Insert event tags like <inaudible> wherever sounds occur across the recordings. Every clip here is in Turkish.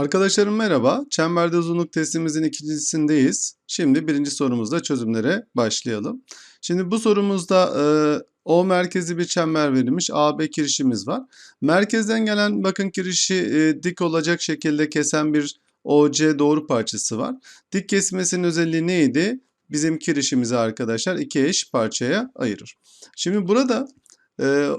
Arkadaşlarım merhaba. Çemberde uzunluk testimizin ikincisindeyiz. Şimdi birinci sorumuzda çözümlere başlayalım. Şimdi bu sorumuzda e, O merkezi bir çember verilmiş. AB kirişimiz var. Merkezden gelen bakın kirişi e, dik olacak şekilde kesen bir OC doğru parçası var. Dik kesmesinin özelliği neydi? Bizim kirişimizi arkadaşlar iki eş parçaya ayırır. Şimdi burada e,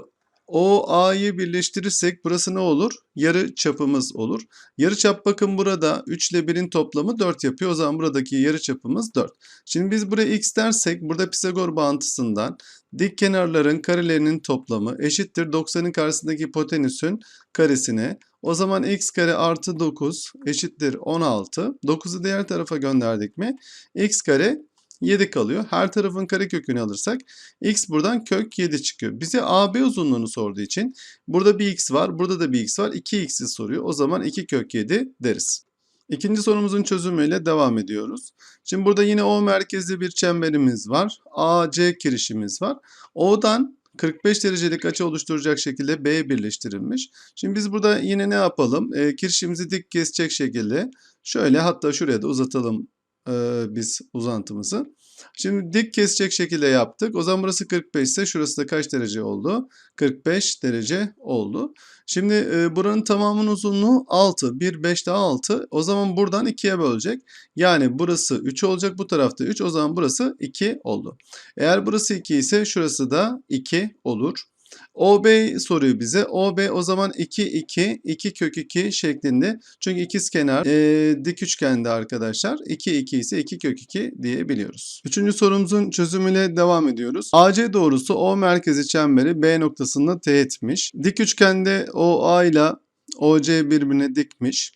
o A'yı birleştirirsek burası ne olur? Yarı çapımız olur. Yarı çap bakın burada 3 ile 1'in toplamı 4 yapıyor. O zaman buradaki yarı çapımız 4. Şimdi biz buraya x dersek burada Pisagor bağıntısından dik kenarların karelerinin toplamı eşittir 90'ın karşısındaki hipotenüsün karesine. O zaman x kare artı 9 eşittir 16. 9'u diğer tarafa gönderdik mi? x kare 7 kalıyor. Her tarafın karekökünü alırsak x buradan kök 7 çıkıyor. Bize AB uzunluğunu sorduğu için burada bir x var, burada da bir x var. 2x'i soruyor. O zaman 2 kök 7 deriz. İkinci sorumuzun çözümüyle devam ediyoruz. Şimdi burada yine O merkezli bir çemberimiz var. AC kirişimiz var. O'dan 45 derecelik açı oluşturacak şekilde B birleştirilmiş. Şimdi biz burada yine ne yapalım? E, kirişimizi dik kesecek şekilde şöyle hatta şuraya da uzatalım e, biz uzantımızı. Şimdi dik kesecek şekilde yaptık. O zaman burası 45 ise şurası da kaç derece oldu? 45 derece oldu. Şimdi e, buranın tamamının uzunluğu 6. 1, 5 daha 6. O zaman buradan 2'ye bölecek. Yani burası 3 olacak. Bu tarafta 3. O zaman burası 2 oldu. Eğer burası 2 ise şurası da 2 olur. OB soruyor bize. OB o zaman 2 2 2 kök 2 şeklinde. Çünkü ikiz kenar e, dik üçgende arkadaşlar. 2 2 ise 2 kök 2 diyebiliyoruz. Üçüncü sorumuzun çözümüyle devam ediyoruz. AC doğrusu O merkezi çemberi B noktasında teğetmiş. Dik üçgende OA ile OC birbirine dikmiş.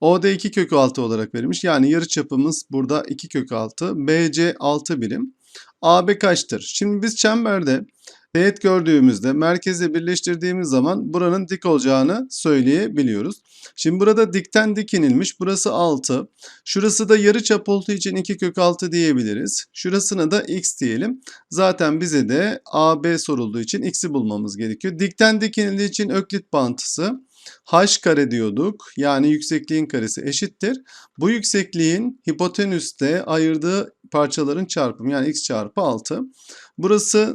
OD 2 kök 6 olarak verilmiş. Yani yarı çapımız burada 2 kök 6. BC 6 birim. AB kaçtır? Şimdi biz çemberde teğet gördüğümüzde merkeze birleştirdiğimiz zaman buranın dik olacağını söyleyebiliyoruz. Şimdi burada dikten dik inilmiş. Burası 6. Şurası da yarı çap olduğu için 2 kök 6 diyebiliriz. Şurasına da x diyelim. Zaten bize de AB sorulduğu için x'i bulmamız gerekiyor. Dikten dik inildiği için öklit bağıntısı h kare diyorduk. Yani yüksekliğin karesi eşittir. Bu yüksekliğin hipotenüste ayırdığı parçaların çarpımı yani x çarpı 6. Burası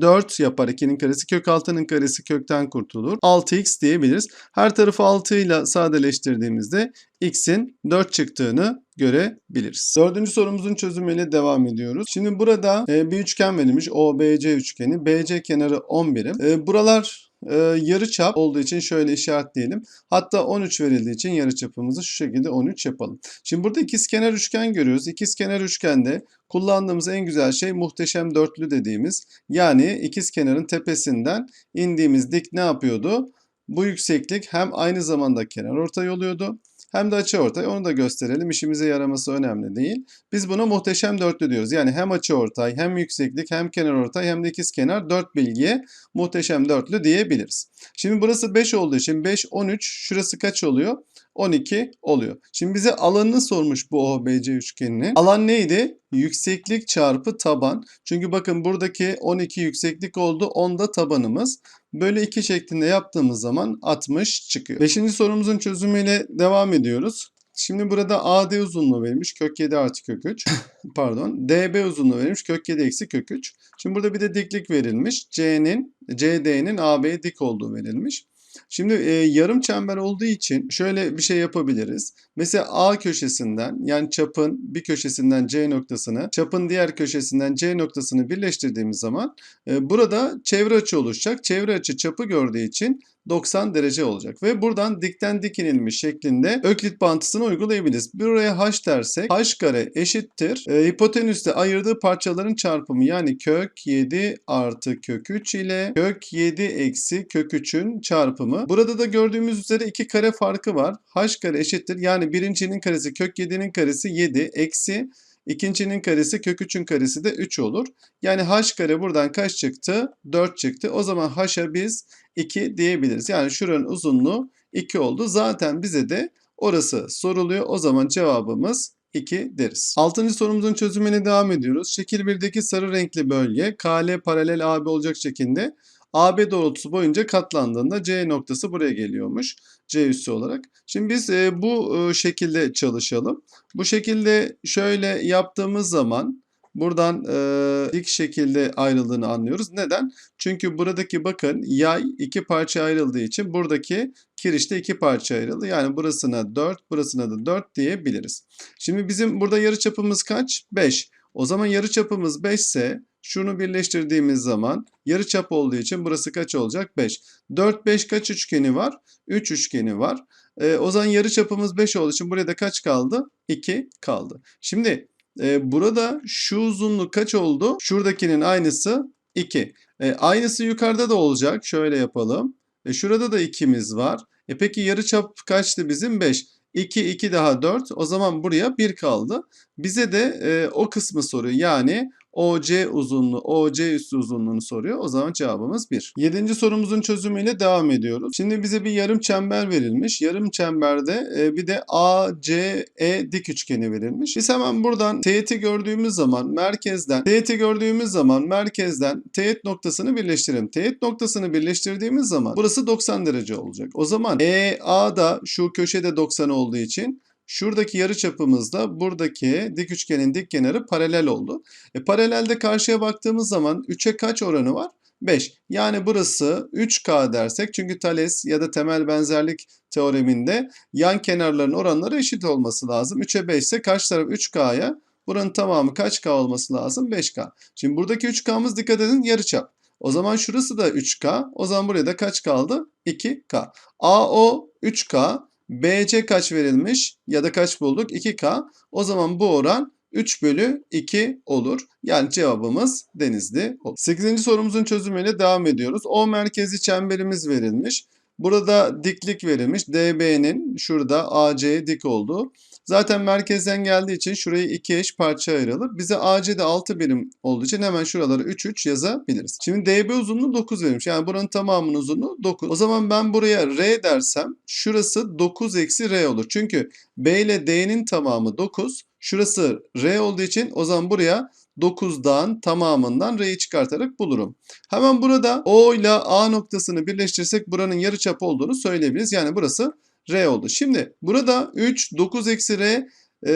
4 yapar 2'nin karesi. Kök 6'nın karesi kökten kurtulur. 6x diyebiliriz. Her tarafı 6 ile sadeleştirdiğimizde x'in 4 çıktığını görebiliriz. Dördüncü sorumuzun çözümüyle devam ediyoruz. Şimdi burada e, bir üçgen verilmiş. OBC üçgeni. BC kenarı 10 birim. E, buralar e, yarı çap olduğu için şöyle işaretleyelim. Hatta 13 verildiği için yarı çapımızı şu şekilde 13 yapalım. Şimdi burada ikizkenar üçgen görüyoruz. İkizkenar üçgende kullandığımız en güzel şey muhteşem dörtlü dediğimiz. Yani ikizkenarın tepesinden indiğimiz dik ne yapıyordu? Bu yükseklik hem aynı zamanda kenar ortay oluyordu hem de açıortay. Onu da gösterelim. İşimize yaraması önemli değil. Biz buna muhteşem dörtlü diyoruz. Yani hem açıortay hem yükseklik hem kenarortay hem de ikizkenar dört bilgiye muhteşem dörtlü diyebiliriz. Şimdi burası 5 olduğu için 5 13 şurası kaç oluyor? 12 oluyor. Şimdi bize alanını sormuş bu OBC üçgeninin. Alan neydi? Yükseklik çarpı taban. Çünkü bakın buradaki 12 yükseklik oldu. 10 da tabanımız. Böyle 2 şeklinde yaptığımız zaman 60 çıkıyor. Beşinci sorumuzun çözümüyle devam ediyoruz. Şimdi burada AD uzunluğu verilmiş. Kök 7 artı kök 3. <laughs> Pardon. DB uzunluğu verilmiş. Kök 7 eksi kök 3. Şimdi burada bir de diklik verilmiş. C'nin, CD'nin AB'ye dik olduğu verilmiş. Şimdi e, yarım çember olduğu için şöyle bir şey yapabiliriz. Mesela A köşesinden yani çapın bir köşesinden C noktasını, çapın diğer köşesinden C noktasını birleştirdiğimiz zaman e, burada çevre açı oluşacak. Çevre açı çapı gördüğü için 90 derece olacak. Ve buradan dikten dik inilmiş şeklinde öklit bağıntısını uygulayabiliriz. Buraya h dersek h kare eşittir. E, hipotenüste ayırdığı parçaların çarpımı yani kök 7 artı kök 3 ile kök 7 eksi kök 3'ün çarpımı. Burada da gördüğümüz üzere iki kare farkı var. h kare eşittir. Yani birincinin karesi kök 7'nin karesi 7 eksi İkincinin karesi kök 3'ün karesi de 3 olur. Yani h kare buradan kaç çıktı? 4 çıktı. O zaman h'a biz 2 diyebiliriz. Yani şuranın uzunluğu 2 oldu. Zaten bize de orası soruluyor. O zaman cevabımız 2 deriz. Altıncı sorumuzun çözümüne devam ediyoruz. Şekil 1'deki sarı renkli bölge KL paralel AB olacak şekilde AB doğrultusu boyunca katlandığında C noktası buraya geliyormuş. C üssü olarak. Şimdi biz e, bu e, şekilde çalışalım. Bu şekilde şöyle yaptığımız zaman buradan e, dik şekilde ayrıldığını anlıyoruz. Neden? Çünkü buradaki bakın yay iki parça ayrıldığı için buradaki kiriş de iki parça ayrıldı. Yani burasına 4, burasına da 4 diyebiliriz. Şimdi bizim burada yarıçapımız kaç? 5. O zaman yarıçapımız 5 ise şunu birleştirdiğimiz zaman yarıçap olduğu için burası kaç olacak? 5. 4, 5 kaç üçgeni var? 3 üçgeni var. E, o zaman yarıçapımız 5 olduğu için buraya da kaç kaldı? 2 kaldı. Şimdi e, burada şu uzunluk kaç oldu? Şuradakinin aynısı 2. E, aynısı yukarıda da olacak. Şöyle yapalım. E, şurada da 2'miz var. E, peki yarıçap kaçtı bizim? 5. 2, 2 daha 4. O zaman buraya 1 kaldı. Bize de e, o kısmı soruyor. Yani OC uzunluğu, OC üstü uzunluğunu soruyor. O zaman cevabımız 1. Yedinci sorumuzun çözümüyle devam ediyoruz. Şimdi bize bir yarım çember verilmiş. Yarım çemberde e, bir de ACE dik üçgeni verilmiş. Biz hemen buradan teğeti gördüğümüz zaman merkezden teğeti gördüğümüz zaman merkezden teğet noktasını birleştirelim. Teğet noktasını birleştirdiğimiz zaman burası 90 derece olacak. O zaman EA da şu köşede 90 olduğu için Şuradaki yarıçapımız da buradaki dik üçgenin dik kenarı paralel oldu. E, paralelde karşıya baktığımız zaman 3'e kaç oranı var? 5. Yani burası 3K dersek çünkü Thales ya da temel benzerlik teoreminde yan kenarların oranları eşit olması lazım. 3'e 5 ise karşı taraf 3K'ya buranın tamamı kaç K olması lazım? 5K. Şimdi buradaki 3K'mız dikkat edin yarıçap. O zaman şurası da 3K. O zaman buraya da kaç kaldı? 2K. AO 3K. BC kaç verilmiş ya da kaç bulduk? 2K. O zaman bu oran 3 bölü 2 olur. Yani cevabımız denizli olur. 8. sorumuzun çözümüyle devam ediyoruz. O merkezi çemberimiz verilmiş. Burada diklik verilmiş. DB'nin şurada AC'ye dik olduğu. Zaten merkezden geldiği için şurayı iki eş parça ayıralım. Bize AC'de 6 birim olduğu için hemen şuraları 3 3 yazabiliriz. Şimdi DB uzunluğu 9 verilmiş. Yani buranın tamamının uzunluğu 9. O zaman ben buraya R dersem şurası 9 eksi R olur. Çünkü B ile D'nin tamamı 9. Şurası R olduğu için o zaman buraya 9'dan tamamından R'yi çıkartarak bulurum. Hemen burada O ile A noktasını birleştirirsek buranın yarıçapı olduğunu söyleyebiliriz. Yani burası R oldu. Şimdi burada 3, 9 eksi R, e,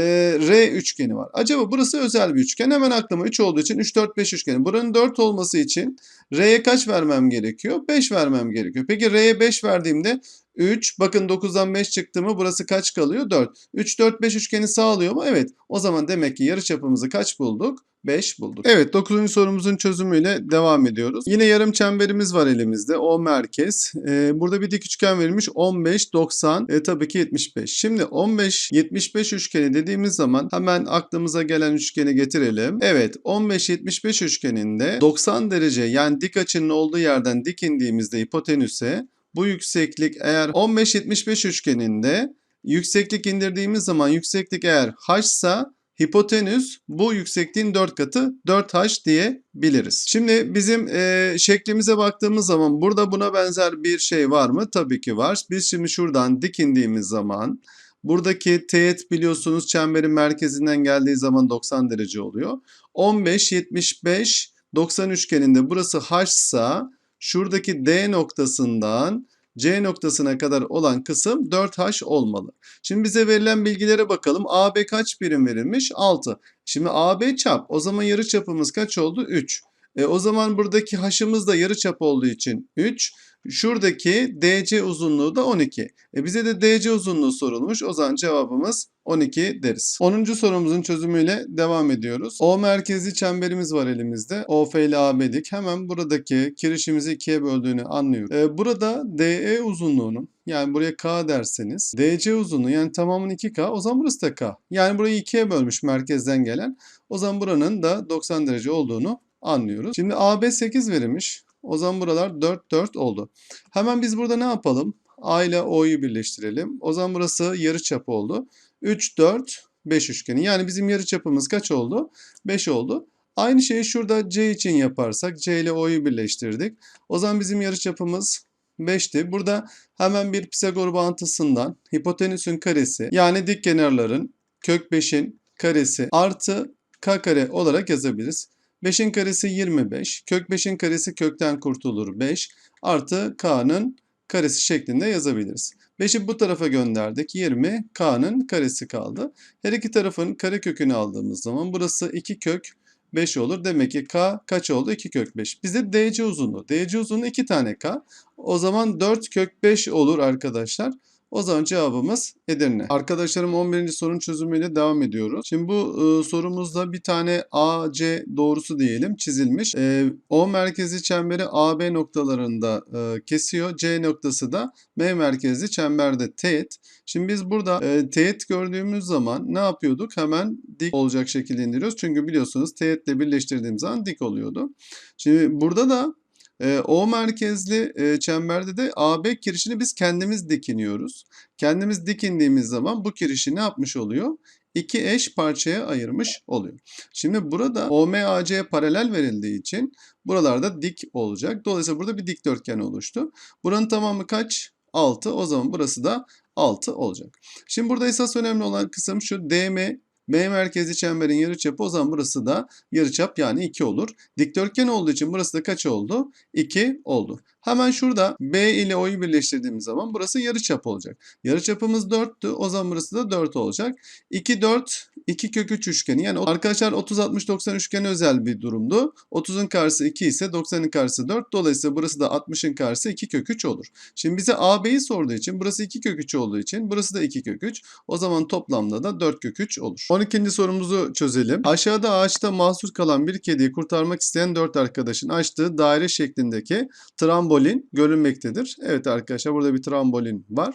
R üçgeni var. Acaba burası özel bir üçgen. Hemen aklıma 3 olduğu için 3, 4, 5 üçgeni. Buranın 4 olması için R'ye kaç vermem gerekiyor? 5 vermem gerekiyor. Peki R'ye 5 verdiğimde 3, bakın 9'dan 5 çıktı mı burası kaç kalıyor? 4. 3, 4, 5 üçgeni sağlıyor mu? Evet. O zaman demek ki yarıçapımızı kaç bulduk? 5 bulduk. Evet 9. sorumuzun çözümüyle devam ediyoruz. Yine yarım çemberimiz var elimizde. O merkez. Ee, burada bir dik üçgen verilmiş. 15, 90, e, tabii ki 75. Şimdi 15, 75 üçgeni dediğimiz zaman hemen aklımıza gelen üçgeni getirelim. Evet 15, 75 üçgeninde 90 derece yani dik açının olduğu yerden dik indiğimizde hipotenüse bu yükseklik eğer 15-75 üçgeninde yükseklik indirdiğimiz zaman yükseklik eğer h hipotenüs bu yüksekliğin 4 katı 4h diyebiliriz. Şimdi bizim e, şeklimize baktığımız zaman burada buna benzer bir şey var mı? Tabii ki var. Biz şimdi şuradan dik indiğimiz zaman buradaki teğet biliyorsunuz çemberin merkezinden geldiği zaman 90 derece oluyor. 15, 75, 90 üçgeninde burası h ise şuradaki D noktasından C noktasına kadar olan kısım 4H olmalı. Şimdi bize verilen bilgilere bakalım. AB kaç birim verilmiş? 6. Şimdi AB çap. O zaman yarı çapımız kaç oldu? 3. E, o zaman buradaki H'ımız da yarı çap olduğu için 3. Şuradaki DC uzunluğu da 12. E bize de DC uzunluğu sorulmuş. O zaman cevabımız 12 deriz. 10. sorumuzun çözümüyle devam ediyoruz. O merkezli çemberimiz var elimizde. OF ile AB dik. Hemen buradaki kirişimizi ikiye böldüğünü anlıyoruz. Ee, burada DE uzunluğunun yani buraya K derseniz DC uzunluğu yani tamamın 2K o zaman burası da K. Yani burayı ikiye bölmüş merkezden gelen. O zaman buranın da 90 derece olduğunu anlıyoruz. Şimdi AB 8 verilmiş. O zaman buralar 4 4 oldu. Hemen biz burada ne yapalım? A ile O'yu birleştirelim. O zaman burası yarı çap oldu. 3 4 5 üçgeni. Yani bizim yarı çapımız kaç oldu? 5 oldu. Aynı şeyi şurada C için yaparsak C ile O'yu birleştirdik. O zaman bizim yarı çapımız 5'ti. Burada hemen bir Pisagor bağıntısından hipotenüsün karesi yani dik kenarların kök 5'in karesi artı k kare olarak yazabiliriz. 5'in karesi 25. Kök 5'in karesi kökten kurtulur 5. Artı k'nın karesi şeklinde yazabiliriz. 5'i bu tarafa gönderdik. 20 k'nın karesi kaldı. Her iki tarafın kare kökünü aldığımız zaman burası 2 kök 5 olur. Demek ki k kaç oldu? 2 kök 5. Bize DC uzunluğu. DC uzunluğu 2 tane k. O zaman 4 kök 5 olur arkadaşlar. O zaman cevabımız Edirne. Arkadaşlarım 11. sorunun çözümüyle devam ediyoruz. Şimdi bu e, sorumuzda bir tane AC doğrusu diyelim çizilmiş. E, o merkezi çemberi AB noktalarında e, kesiyor. C noktası da M merkezli çemberde teğet. Şimdi biz burada e, teğet gördüğümüz zaman ne yapıyorduk? Hemen dik olacak şekilde indiriyoruz. Çünkü biliyorsunuz teğetle birleştirdiğim zaman dik oluyordu. Şimdi burada da e, O merkezli e, çemberde de AB kirişini biz kendimiz dikiniyoruz. Kendimiz dikindiğimiz zaman bu kirişi ne yapmış oluyor? İki eş parçaya ayırmış oluyor. Şimdi burada OMAC'ye paralel verildiği için buralarda dik olacak. Dolayısıyla burada bir dikdörtgen oluştu. Buranın tamamı kaç? 6. O zaman burası da 6 olacak. Şimdi burada esas önemli olan kısım şu DM M merkezli çemberin yarıçapı o zaman burası da yarıçap yani 2 olur. Dikdörtgen olduğu için burası da kaç oldu? 2 oldu. Hemen şurada B ile O'yu birleştirdiğimiz zaman burası yarıçap olacak. Yarıçapımız 4'tü. O zaman burası da 4 olacak. 2 4 2 kök 3 üçgeni. Yani arkadaşlar 30 60 90 üçgeni özel bir durumdu. 30'un karşısı 2 ise 90'ın karşısı 4. Dolayısıyla burası da 60'ın karşısı 2 kök 3 olur. Şimdi bize AB'yi sorduğu için burası 2 kök 3 olduğu için burası da 2 kök 3. O zaman toplamda da 4 kök 3 olur. 12. sorumuzu çözelim. Aşağıda ağaçta mahsur kalan bir kediyi kurtarmak isteyen 4 arkadaşın açtığı daire şeklindeki trambolin görünmektedir. Evet arkadaşlar burada bir trambolin var.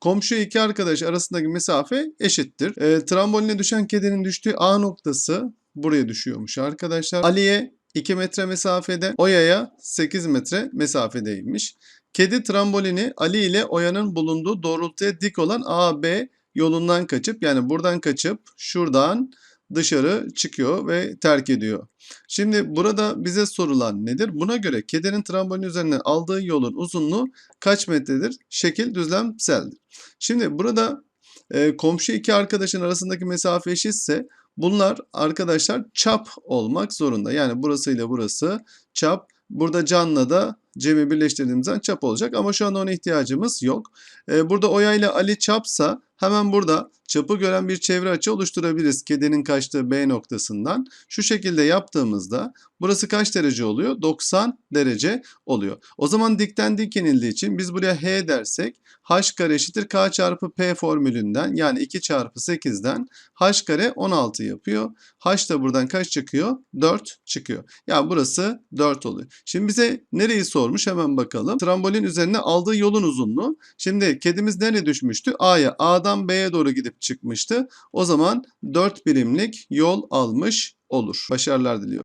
Komşu iki arkadaş arasındaki mesafe eşittir. E, tramboline düşen kedinin düştüğü A noktası buraya düşüyormuş arkadaşlar. Ali'ye 2 metre mesafede, Oya'ya 8 metre mesafedeymiş. Kedi trambolini Ali ile Oya'nın bulunduğu doğrultuya dik olan AB yolundan kaçıp yani buradan kaçıp şuradan dışarı çıkıyor ve terk ediyor. Şimdi burada bize sorulan nedir? Buna göre kedinin trambolin üzerinden aldığı yolun uzunluğu kaç metredir? Şekil düzlemseldir. Şimdi burada e, komşu iki arkadaşın arasındaki mesafe eşitse bunlar arkadaşlar çap olmak zorunda. Yani burası ile burası çap. Burada canla da Cem'i birleştirdiğimiz zaman çap olacak ama şu anda ona ihtiyacımız yok. Ee, burada Oya ile Ali çapsa hemen burada çapı gören bir çevre açı oluşturabiliriz kedinin kaçtığı B noktasından. Şu şekilde yaptığımızda burası kaç derece oluyor? 90 derece oluyor. O zaman dikten dik inildiği için biz buraya H dersek H kare eşittir K çarpı P formülünden yani 2 çarpı 8'den H kare 16 yapıyor. H da buradan kaç çıkıyor? 4 çıkıyor. Yani burası 4 oluyor. Şimdi bize nereyi sormuş hemen bakalım. Trambolin üzerine aldığı yolun uzunluğu. Şimdi kedimiz nereye düşmüştü? A'ya. A'dan B'ye doğru gidip çıkmıştı. O zaman 4 birimlik yol almış olur. Başarılar diliyorum.